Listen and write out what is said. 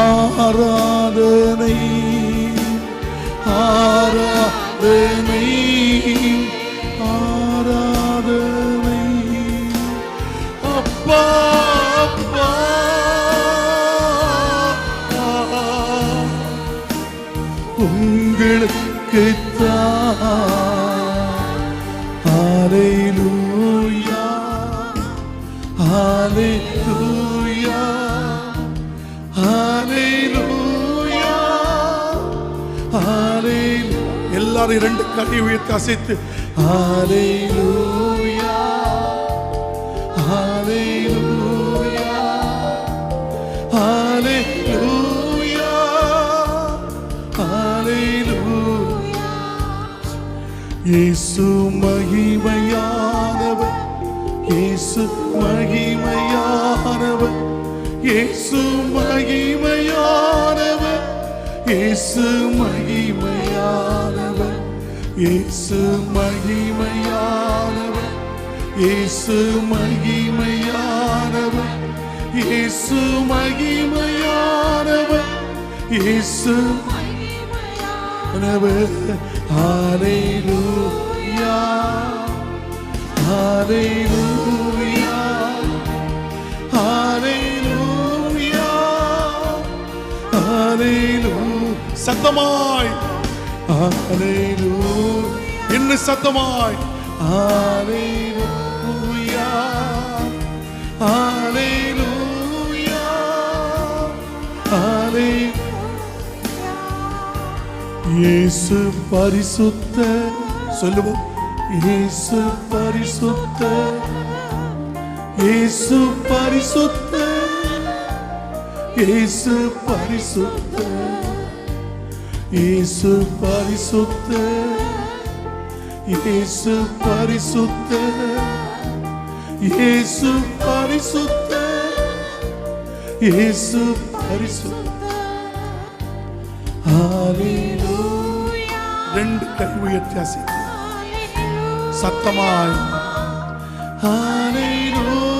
ஆராதனை ஆராதனை ஆராதனை. அப்பா அப்பா உங்களுக்கு ஹalleluya ஆலை எல்லாரும் இரண்டு கை உயர்த்தி அசைத்து ஹalleluya ஹalleluya ஹalleluya ஹalleluya இயேசு மகிமையானவர் இயேசு மகிமையானவர் இயேசு மகிமையானவர் இயேசு மகி இயேசு மகிமையானவர். இயேசு மகிமையானவர். இயேசு மகிமையானவர். இயேசு மகிமையானவர். ஹalleluya. ஹalleluya. ஹalleluya. ஹalleluya. சத்தமாய் இன்னும் சத்தமாய்? ஹalleluya ஹalleluya ஹalleluya இயேசு பரிசுத்த சொல்லுவோம். இயேசு பரிசுத்த இயேசு பரிசுத்த இயேசு பரிசுத்த. இயேசு பரிசுத்த இயேசு பரிசுத்த இயேசு பரிசுத்த இயேசு பரிசுத்த. ஹalleluya. ரெண்டு கை உயர்த்தி அசைத்து சத்தமாய். ஹalleluya.